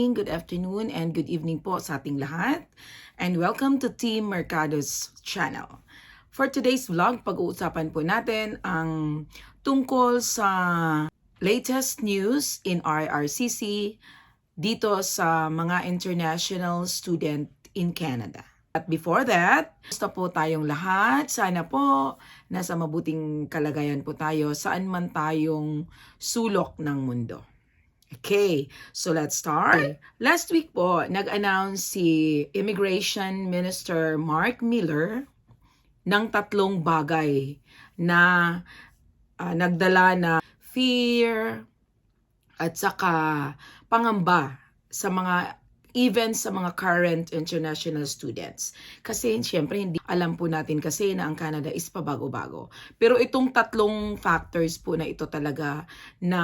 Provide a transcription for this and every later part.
Morning, good afternoon, and good evening po sa ating lahat. And welcome to Team Mercado's channel. For today's vlog, pag-uusapan po natin ang tungkol sa latest news in RRCC dito sa mga international student in Canada. At before that, gusto po tayong lahat. Sana po nasa mabuting kalagayan po tayo saan man tayong sulok ng mundo. Okay, so let's start. Last week po, nag-announce si Immigration Minister Mark Miller ng tatlong bagay na ah, nagdala na fear at saka pangamba sa mga even sa mga current international students. Kasi siyempre hindi alam po natin kasi na ang Canada is pabago-bago. Pero itong tatlong factors po na ito talaga na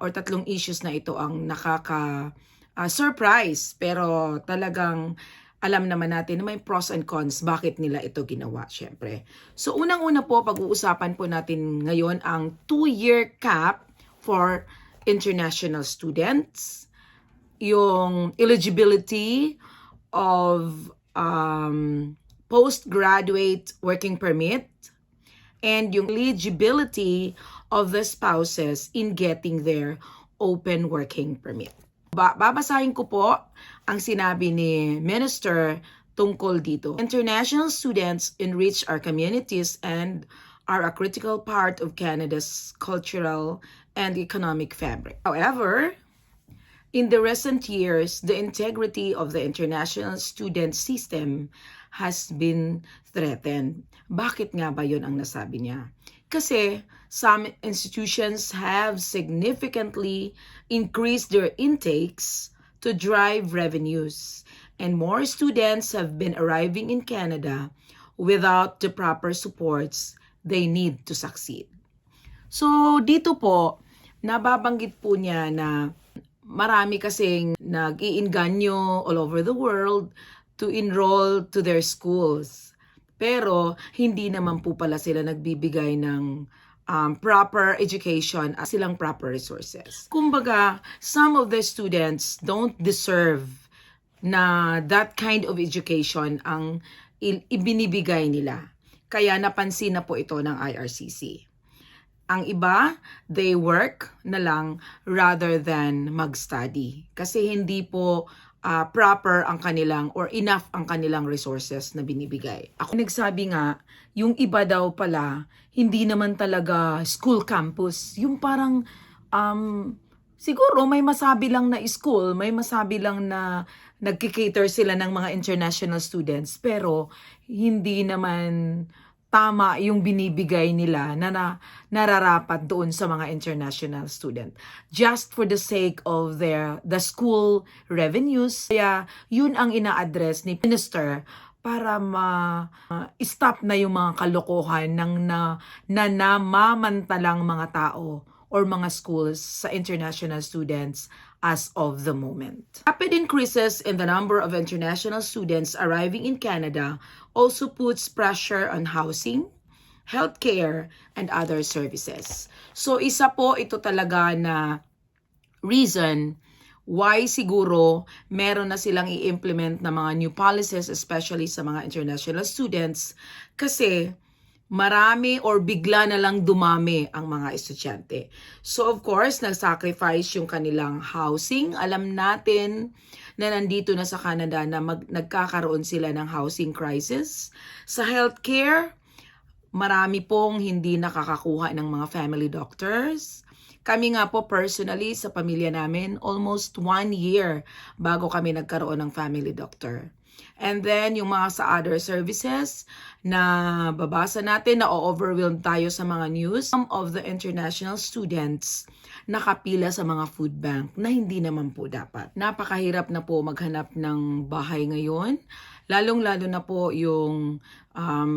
or tatlong issues na ito ang nakaka ah, surprise pero talagang alam naman natin na may pros and cons bakit nila ito ginawa syempre. So unang-una po pag-uusapan po natin ngayon ang two-year cap for international students yung eligibility of um, postgraduate working permit and yung eligibility of the spouses in getting their open working permit. Ba babasahin ko po ang sinabi ni Minister tungkol dito. International students enrich our communities and are a critical part of Canada's cultural and economic fabric. However, In the recent years, the integrity of the international student system has been threatened. Bakit nga ba yon ang nasabi niya? Kasi some institutions have significantly increased their intakes to drive revenues, and more students have been arriving in Canada without the proper supports they need to succeed. So dito po, nababanggit po niya na marami kasing nag-iinganyo all over the world to enroll to their schools. Pero hindi naman po pala sila nagbibigay ng um, proper education at silang proper resources. Kumbaga, some of the students don't deserve na that kind of education ang ibinibigay nila. Kaya napansin na po ito ng IRCC. Ang iba, they work na lang rather than mag-study. Kasi hindi po ah, proper ang kanilang or enough ang kanilang resources na binibigay. Ako nagsabi nga, yung iba daw pala, hindi naman talaga school campus. Yung parang, um, siguro may masabi lang na school, may masabi lang na nagkikater sila ng mga international students, pero hindi naman tama yung binibigay nila na, na nararapat doon sa mga international student. Just for the sake of their the school revenues. Kaya yun ang ina-address ni minister para ma-stop na yung mga kalokohan ng na, na namamantalang mga tao or mga schools sa international students as of the moment. Rapid increases in the number of international students arriving in Canada also puts pressure on housing, healthcare, and other services. So isa po ito talaga na reason why siguro meron na silang i-implement na mga new policies especially sa mga international students kasi marami or bigla na lang dumami ang mga estudyante. So of course, nag-sacrifice yung kanilang housing. Alam natin na nandito na sa Canada na mag, nagkakaroon sila ng housing crisis. Sa healthcare, marami pong hindi nakakakuha ng mga family doctors. Kami nga po personally sa pamilya namin, almost one year bago kami nagkaroon ng family doctor. And then, yung mga sa other services na babasa natin, na overwhelmed tayo sa mga news. Some of the international students nakapila sa mga food bank na hindi naman po dapat. Napakahirap na po maghanap ng bahay ngayon. Lalong-lalo na po yung um,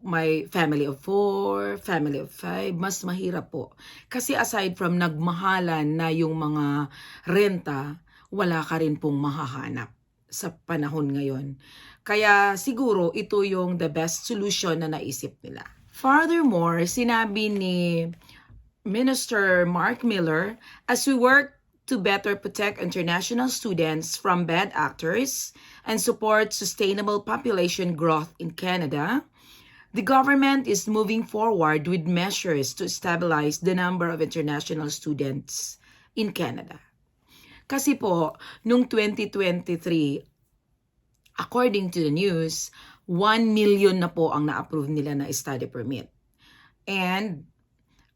may family of four, family of five, mas mahirap po. Kasi aside from nagmahalan na yung mga renta, wala ka rin pong mahahanap sa panahon ngayon. Kaya siguro ito yung the best solution na naisip nila. Furthermore, sinabi ni Minister Mark Miller, as we work to better protect international students from bad actors and support sustainable population growth in Canada, the government is moving forward with measures to stabilize the number of international students in Canada. Kasi po, nung 2023, according to the news, 1 million na po ang na-approve nila na study permit. And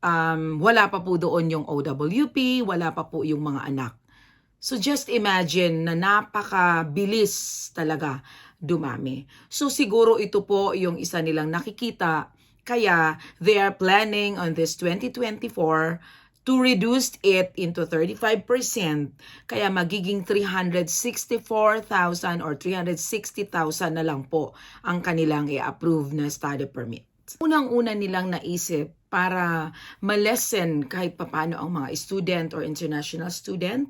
um, wala pa po doon yung OWP, wala pa po yung mga anak. So just imagine na napakabilis talaga dumami. So siguro ito po yung isa nilang nakikita. Kaya they are planning on this 2024 to reduce it into 35%. Kaya magiging 364,000 or 360,000 na lang po ang kanilang i-approve na study permit. Unang-una nilang naisip para malesen kahit papano ang mga student or international student,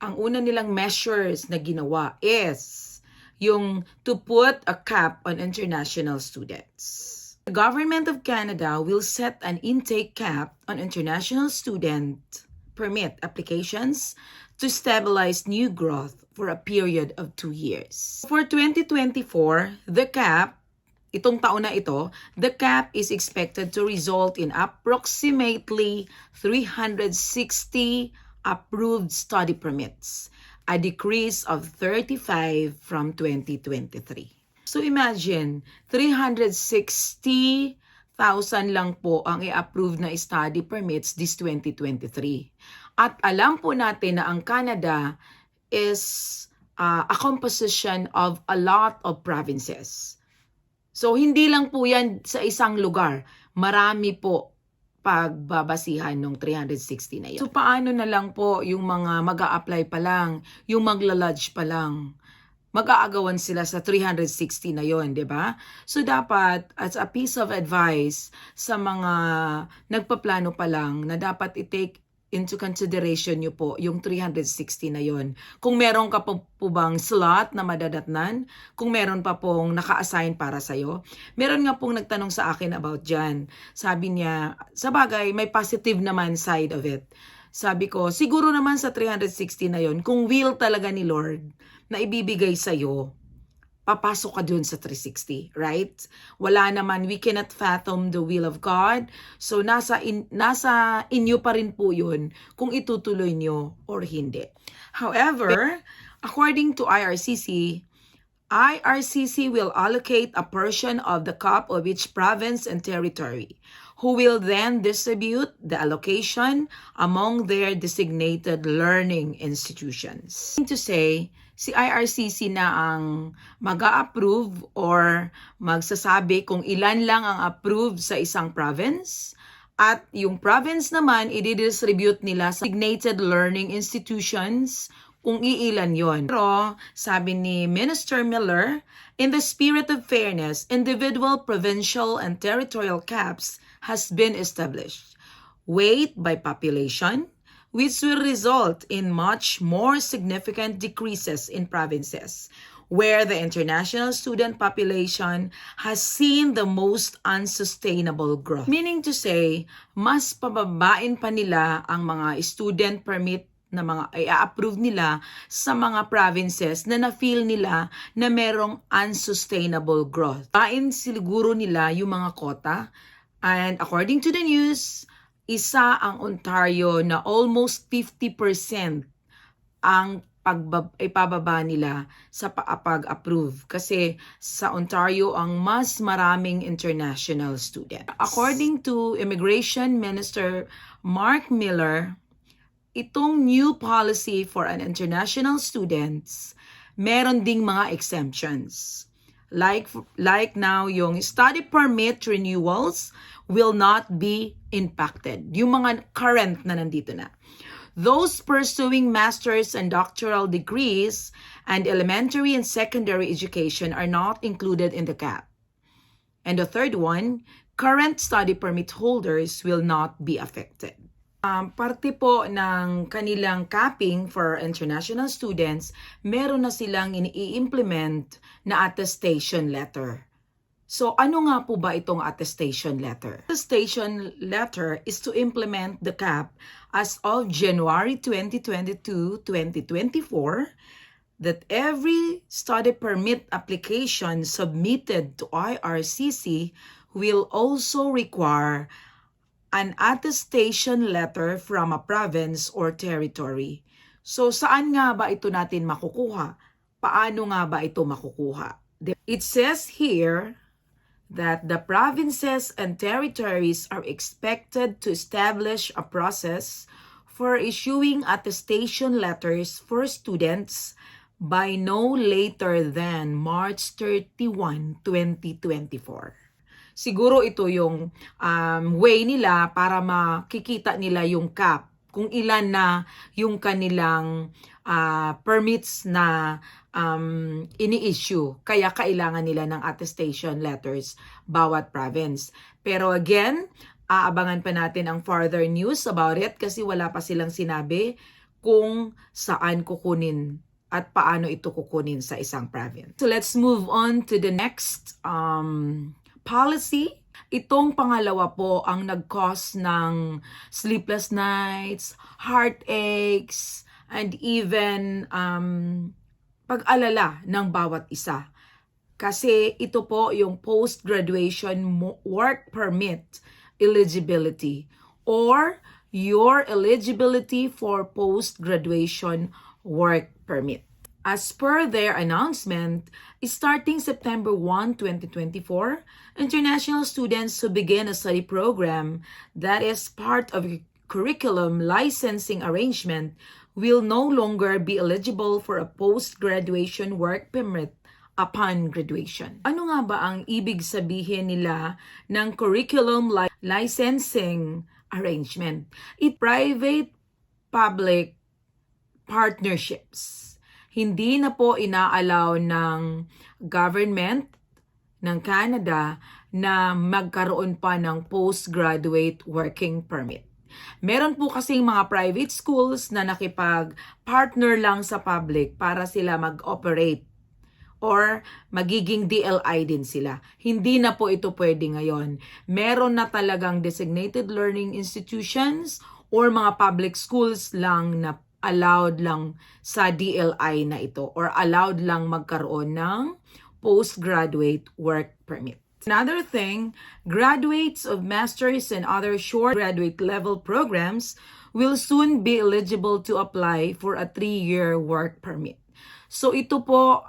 ang una nilang measures na ginawa is yung to put a cap on international students. The Government of Canada will set an intake cap on international student permit applications to stabilize new growth for a period of two years. For 2024, the cap itong taon na ito, the cap is expected to result in approximately 360 approved study permits, a decrease of 35 from 2023. So imagine, 360,000 lang po ang i-approve na study permits this 2023. At alam po natin na ang Canada is uh, a composition of a lot of provinces. So, hindi lang po yan sa isang lugar. Marami po pagbabasihan ng 360 na yan. So, paano na lang po yung mga mag apply pa lang, yung magla-lodge pa lang? Mag-aagawan sila sa 360 na yon, 'di ba? So dapat as a piece of advice sa mga nagpaplano pa lang na dapat i-take into consideration nyo po yung 360 na yon. Kung meron ka po, po bang slot na madadatnan, kung meron pa pong naka-assign para sa'yo. Meron nga pong nagtanong sa akin about dyan. Sabi niya, sa bagay, may positive naman side of it. Sabi ko, siguro naman sa 360 na yon, kung will talaga ni Lord na ibibigay sa'yo, papasok ka dun sa 360, right? Wala naman, we cannot fathom the will of God. So, nasa, in, nasa inyo pa rin po yun kung itutuloy nyo or hindi. However, according to IRCC, IRCC will allocate a portion of the cup of each province and territory who will then distribute the allocation among their designated learning institutions. To say, si IRCC na ang mag approve or magsasabi kung ilan lang ang approved sa isang province at yung province naman, i-distribute nila sa designated learning institutions kung iilan yon. Pero, sabi ni Minister Miller, in the spirit of fairness, individual, provincial, and territorial caps has been established. Weight by population, which will result in much more significant decreases in provinces where the international student population has seen the most unsustainable growth. Meaning to say, mas pababain pa nila ang mga student permit na mga i-approve nila sa mga provinces na na-feel nila na merong unsustainable growth. Pain siguro nila yung mga kota and according to the news, isa ang Ontario na almost 50% ang pagbab ipababa nila sa pag-approve kasi sa Ontario ang mas maraming international students. According to Immigration Minister Mark Miller, itong new policy for an international students, meron ding mga exemptions. Like, like now, yung study permit renewals will not be impacted. Yung mga current na nandito na. Those pursuing master's and doctoral degrees and elementary and secondary education are not included in the cap. And the third one, current study permit holders will not be affected. Um, parte po ng kanilang capping for international students, meron na silang ini-implement na attestation letter. So ano nga po ba itong attestation letter? Attestation letter is to implement the CAP as of January 2022-2024 that every study permit application submitted to IRCC will also require an attestation letter from a province or territory. So saan nga ba ito natin makukuha? Paano nga ba ito makukuha? It says here that the provinces and territories are expected to establish a process for issuing attestation letters for students by no later than March 31, 2024. Siguro ito yung um, way nila para makikita nila yung cap, kung ilan na yung kanilang ah, permits na um, ini-issue. Kaya kailangan nila ng attestation letters bawat province. Pero again, aabangan pa natin ang further news about it kasi wala pa silang sinabi kung saan kukunin at paano ito kukunin sa isang province. So let's move on to the next um, policy. Itong pangalawa po ang nag-cause ng sleepless nights, heartaches, and even um, pag-alala ng bawat isa. Kasi ito po yung post-graduation work permit eligibility or your eligibility for post-graduation work permit. As per their announcement, starting September 1, 2024, international students who begin a study program that is part of a curriculum licensing arrangement will no longer be eligible for a post-graduation work permit upon graduation. Ano nga ba ang ibig sabihin nila ng curriculum li- licensing arrangement? It private public partnerships. Hindi na po inaalaw ng government ng Canada na magkaroon pa ng postgraduate working permit. Meron po kasing mga private schools na nakipag-partner lang sa public para sila mag-operate or magiging DLI din sila. Hindi na po ito pwede ngayon. Meron na talagang designated learning institutions or mga public schools lang na allowed lang sa DLI na ito or allowed lang magkaroon ng postgraduate work permit. Another thing, graduates of master's and other short graduate level programs will soon be eligible to apply for a three-year work permit. So ito po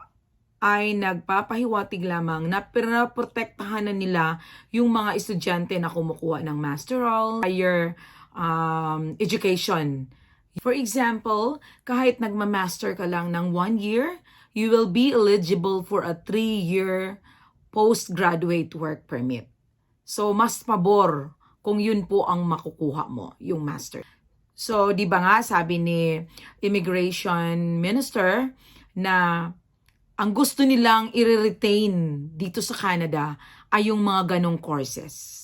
ay nagpapahiwatig lamang na pinaprotektahan na nila yung mga estudyante na kumukuha ng masteral, higher um, education. For example, kahit nagma-master ka lang ng one year, you will be eligible for a three-year postgraduate work permit. So, mas pabor kung yun po ang makukuha mo, yung master. So, di ba nga sabi ni Immigration Minister na ang gusto nilang i-retain dito sa Canada ay yung mga ganong courses.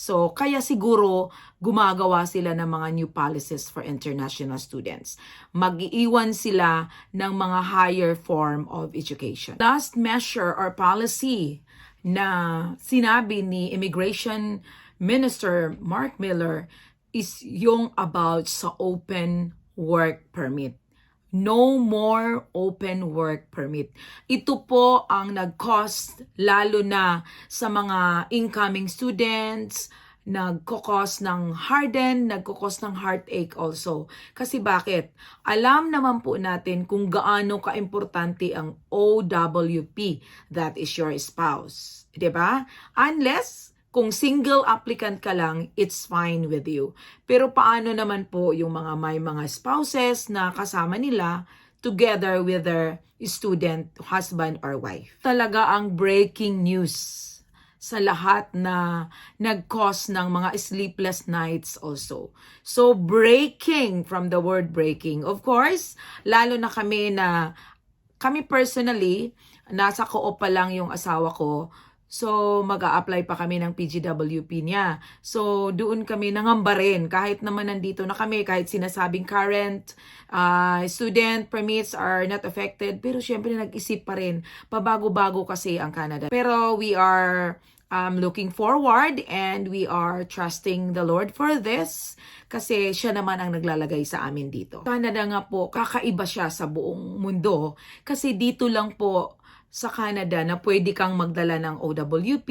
So, kaya siguro gumagawa sila ng mga new policies for international students. Mag-iiwan sila ng mga higher form of education. Last measure or policy na sinabi ni Immigration Minister Mark Miller is yung about sa open work permit. No more open work permit. Ito po ang nag-cost lalo na sa mga incoming students, nagkukos ng harden, nagkukos ng heartache also. Kasi bakit? Alam naman po natin kung gaano kaimportante ang OWP, that is your spouse. ba? Unless kung single applicant ka lang, it's fine with you. Pero paano naman po yung mga may mga spouses na kasama nila together with their student, husband or wife? Talaga ang breaking news sa lahat na nag-cause ng mga sleepless nights also. So, breaking from the word breaking. Of course, lalo na kami na, kami personally, nasa co pa lang yung asawa ko, So, mag apply pa kami ng PGWP niya. So, doon kami nangamba rin. Kahit naman nandito na kami, kahit sinasabing current uh, student permits are not affected. Pero syempre, nag-isip pa rin. Pabago-bago kasi ang Canada. Pero we are um, looking forward and we are trusting the Lord for this kasi siya naman ang naglalagay sa amin dito. Canada nga po, kakaiba siya sa buong mundo kasi dito lang po sa Canada na pwede kang magdala ng OWP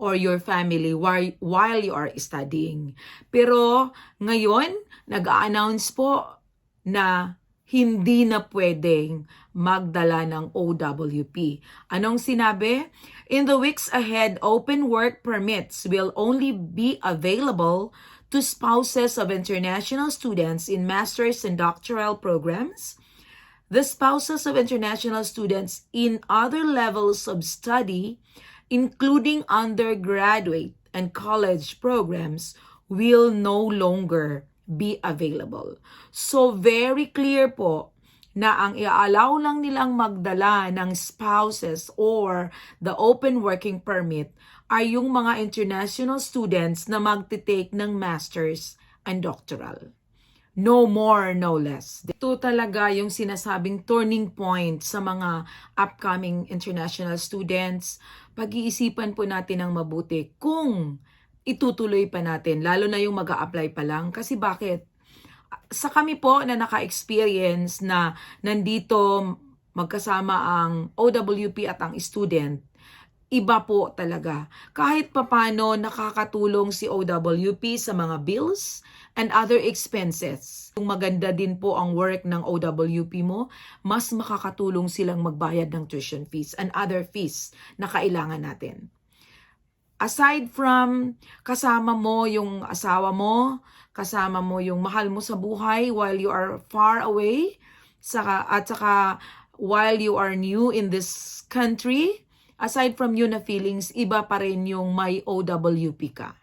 or your family while, you are studying. Pero ngayon, nag-announce po na hindi na pwedeng magdala ng OWP. Anong sinabi? In the weeks ahead, open work permits will only be available to spouses of international students in master's and doctoral programs, the spouses of international students in other levels of study, including undergraduate and college programs, will no longer be available. So very clear po na ang i-allow lang nilang magdala ng spouses or the open working permit ay yung mga international students na magte-take ng masters and doctoral. No more, no less. Ito talaga yung sinasabing turning point sa mga upcoming international students. Pag-iisipan po natin ng mabuti kung itutuloy pa natin, lalo na yung mag apply pa lang. Kasi bakit? Sa kami po na naka-experience na nandito magkasama ang OWP at ang student, iba po talaga. Kahit papano nakakatulong si OWP sa mga bills and other expenses. Kung maganda din po ang work ng OWP mo, mas makakatulong silang magbayad ng tuition fees and other fees na kailangan natin. Aside from kasama mo yung asawa mo, kasama mo yung mahal mo sa buhay while you are far away, saka, at saka while you are new in this country, aside from yun na feelings, iba pa rin yung may OWP ka.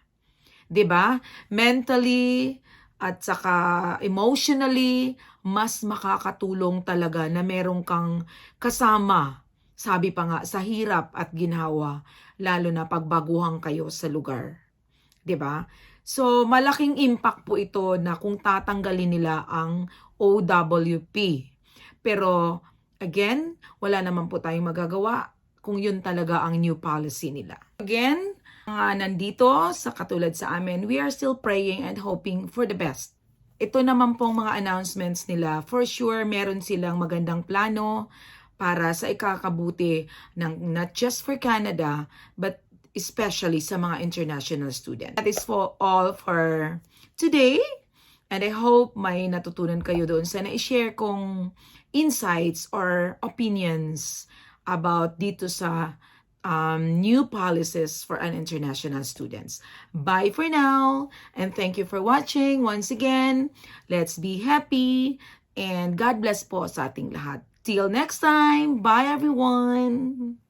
'Di ba? Mentally at saka emotionally, mas makakatulong talaga na meron kang kasama, sabi pa nga, sa hirap at ginhawa, lalo na pagbaguhan kayo sa lugar. 'Di ba? So, malaking impact po ito na kung tatanggalin nila ang OWP. Pero, again, wala naman po tayong magagawa kung yun talaga ang new policy nila. Again, mga nandito sa katulad sa amin, we are still praying and hoping for the best. Ito naman pong mga announcements nila, for sure meron silang magandang plano para sa ikakabuti ng not just for Canada, but especially sa mga international students. That is for all for today. And I hope may natutunan kayo doon sa na-share kong insights or opinions about dito sa um, new policies for an international students. Bye for now, and thank you for watching. Once again, let's be happy, and God bless po sa ating lahat. Till next time, bye everyone!